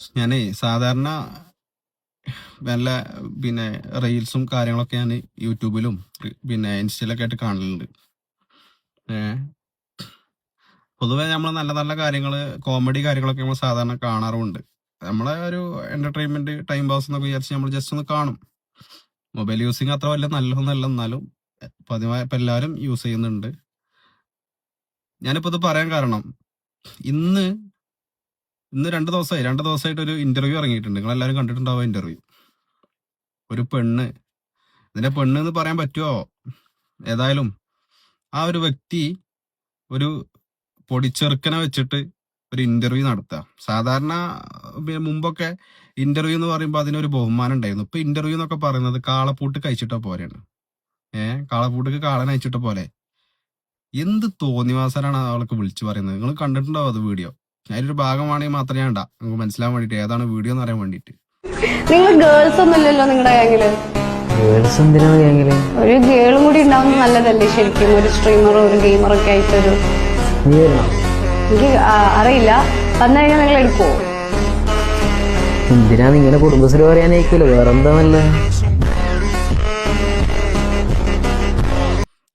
ഞാനേ സാധാരണ നല്ല പിന്നെ റീൽസും കാര്യങ്ങളൊക്കെ ഞാൻ യൂട്യൂബിലും പിന്നെ ഇൻസ്റ്റയിലൊക്കെ ആയിട്ട് കാണലുണ്ട്. പൊതുവെ നമ്മൾ നല്ല നല്ല കാര്യങ്ങൾ കോമഡി കാര്യങ്ങളൊക്കെ നമ്മൾ സാധാരണ കാണാറുമുണ്ട്. നമ്മളെ ഒരു എന്റർടൈൻമെന്റ് ടൈം പാസ് എന്നൊക്കെ വിചാരിച്ച് നമ്മൾ ജസ്റ്റ് ഒന്ന് കാണും. മൊബൈൽ യൂസിങ് അത്ര വല്ല നല്ലതൊന്നല്ല എന്നാലും പതിവായി ഇപ്പം എല്ലാവരും യൂസ് ചെയ്യുന്നുണ്ട്. ഞാനിപ്പോ ഇത് പറയാൻ കാരണം ഇന്ന് ഇന്ന് രണ്ട് ദിവസമായി രണ്ട് ദിവസമായിട്ട് ഒരു ഇന്റർവ്യൂ ഇറങ്ങിയിട്ടുണ്ട്. നിങ്ങൾ എല്ലാവരും കണ്ടിട്ടുണ്ടാവും ഇന്റർവ്യൂ ഒരു പെണ്ണ്. ഇതിന്റെ പെണ്ണ് എന്ന് പറയാൻ പറ്റുമോ ഏതായാലും ആ ഒരു വ്യക്തി ഒരു പൊടിച്ചെറുക്കനെ വെച്ചിട്ട് ഒരു ഇന്റർവ്യൂ നടത്തുക. സാധാരണ മുമ്പൊക്കെ ഇന്റർവ്യൂ എന്ന് പറയുമ്പോൾ അതിനൊരു ബഹുമാനം ഉണ്ടായിരുന്നു. ഇപ്പൊ ഇന്റർവ്യൂ എന്നൊക്കെ പറയുന്നത് കാളപ്പൂട്ട് കഴിച്ചിട്ട പോലെയാണ് ഏഹ് കാളപ്പൂട്ടിക്ക് കാളൻ അയച്ചിട്ട പോലെ. എന്ത് തോന്നിവാസനാണ് ആൾക്ക് വിളിച്ചു പറയുന്നത്? നിങ്ങൾ കണ്ടിട്ടുണ്ടാവും അത് വീഡിയോ. അതിലൊരു ഭാഗമാണെങ്കിൽ മാത്രമേ വേണ്ട. നമുക്ക് മനസ്സിലാൻ വേണ്ടിട്ട് ഏതാണ് വീഡിയോ എന്ന് അറിയാൻ വേണ്ടിട്ട്. നിങ്ങൾ ഗേൾസ് ഒന്നുമില്ലല്ലോ നിങ്ങളുടെ ഗാങ്ങിൽ ഗേൾസ് എന്തിനാണ് ഗാങ്ങിൽ ഒരു ഗേളും കൂടി ഉണ്ടാവുന്ന നല്ലതല്ലേ ശരിക്കും? ഒരു സ്ട്രീമറോ ഒരു ഗെയിമറോ ഒക്കെ ആയിട്ടൊരു. എനിക്ക് അറിയില്ല. വന്നു കഴിഞ്ഞാൽ നിങ്ങൾ എടുക്കുവോ എന്തിനാ ഇങ്ങനെ കുടുംബശ്രീ പറയാനായിക്കൂല വേറെ നല്ലത്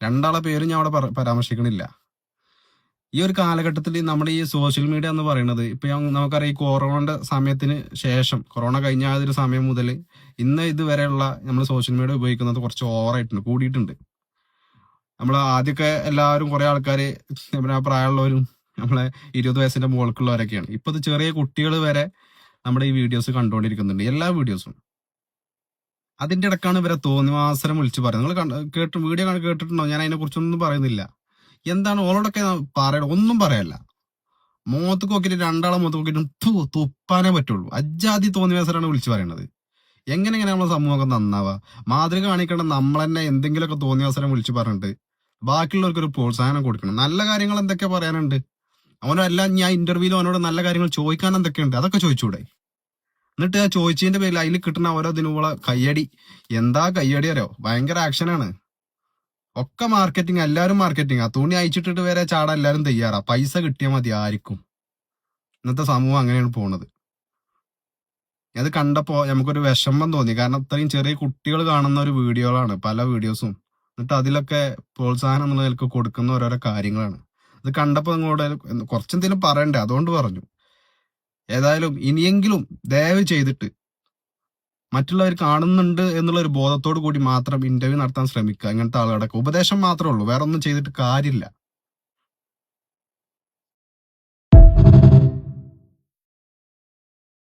രണ്ടാളെ പേരും ഞാൻ അവിടെ പരാമർശിക്കണില്ല. ഈ ഒരു കാലഘട്ടത്തിൽ നമ്മുടെ ഈ സോഷ്യൽ മീഡിയ എന്ന് പറയുന്നത് ഇപ്പൊ നമുക്കറിയാം ഈ കൊറോണയുടെ സമയത്തിന് ശേഷം കൊറോണ കഴിഞ്ഞ സമയം മുതൽ ഇന്ന് ഇതുവരെയുള്ള നമ്മൾ സോഷ്യൽ മീഡിയ ഉപയോഗിക്കുന്നത് കുറച്ച് ഓവറായിട്ടുണ്ട് കൂടിയിട്ടുണ്ട്. നമ്മൾ ആദ്യമൊക്കെ എല്ലാവരും കുറെ ആൾക്കാർ നമ്മുടെ പ്രായമുള്ളവരും നമ്മളെ ഇരുപത് വയസ്സിന്റെ മുകൾക്കുള്ളവരൊക്കെയാണ്. ഇപ്പൊ ഇത് ചെറിയ കുട്ടികൾ വരെ നമ്മുടെ ഈ വീഡിയോസ് കണ്ടുകൊണ്ടിരിക്കുന്നുണ്ട് എല്ലാ വീഡിയോസും അതിന്റെ ഇടക്കാണ് ഇവരെ തോന്നിവാസനം വിളിച്ചു പറയുന്നത്. നിങ്ങൾ കേട്ട് വീഡിയോ കേട്ടിട്ടുണ്ടോ? ഞാൻ അതിനെ കുറിച്ചൊന്നും പറയുന്നില്ല. എന്താണ് ഓളോടൊക്കെ പറയണം? ഒന്നും പറയല്ല. മുഖത്ത് നോക്കിയിട്ട് രണ്ടാളെ മുഖത്ത് നോക്കിയിട്ട് തുപ്പാനേ പറ്റുള്ളൂ. അജാതി തോന്നിവാസരാണ് വിളിച്ചു പറയണത്. എങ്ങനെ എങ്ങനെ നമ്മളെ സമൂഹം നന്നാവുക മാതൃക കാണിക്കേണ്ട നമ്മൾ തന്നെ എന്തെങ്കിലുമൊക്കെ അവസരം വിളിച്ചു പറഞ്ഞിട്ട് ബാക്കിയുള്ളവർക്ക് ഒരു പ്രോത്സാഹനം കൊടുക്കണം. നല്ല കാര്യങ്ങൾ എന്തൊക്കെ പറയാനുണ്ട്? അവനല്ല ഞാൻ ഇന്റർവ്യൂവിൽ അവനോട് നല്ല കാര്യങ്ങൾ ചോദിക്കാൻ എന്തൊക്കെയുണ്ട്? അതൊക്കെ ചോദിച്ചൂടെ? എന്നിട്ട് ആ ചോദിച്ചതിന്റെ പേരിൽ അതിൽ കിട്ടുന്ന ഓരോ ദിനുള്ള കയ്യടി. എന്താ കയ്യടി അറിയോ? ഭയങ്കര ആക്ഷനാണ് ഒക്കെ മാർക്കറ്റിംഗ് എല്ലാവരും മാർക്കറ്റിംഗ് ആ തുണി അയച്ചിട്ടിട്ട് വരെ ചാടാൻ എല്ലാവരും തയ്യാറാ. പൈസ കിട്ടിയാൽ മതി ആർക്കും. ഇന്നത്തെ സമൂഹം അങ്ങനെയാണ് പോണത്. അത് കണ്ടപ്പോ നമുക്കൊരു വിഷമം തോന്നി. കാരണം അത്രയും ചെറിയ കുട്ടികൾ കാണുന്ന ഒരു വീഡിയോകളാണ് പല വീഡിയോസും. എന്നിട്ട് അതിലൊക്കെ പ്രോത്സാഹനം നിലയ്ക്ക് കൊടുക്കുന്ന ഓരോരോ കാര്യങ്ങളാണ്. അത് കണ്ടപ്പോൾ നിങ്ങളോട് കുറച്ചെന്തെങ്കിലും പറയണ്ടേ? അതുകൊണ്ട് പറഞ്ഞു. ഏതായാലും ഇനിയെങ്കിലും ദയവ് ചെയ്തിട്ട് മറ്റുള്ളവർ കാണുന്നുണ്ട് എന്നുള്ള ഒരു ബോധത്തോടു കൂടി മാത്രം ഇന്റർവ്യൂ നടത്താൻ ശ്രമിക്കുക. ഇങ്ങനത്തെ ആളുകളൊക്കെ ഉപദേശം മാത്രമേ ഉള്ളൂ. വേറെ ഒന്നും ചെയ്തിട്ട് കാര്യമില്ല.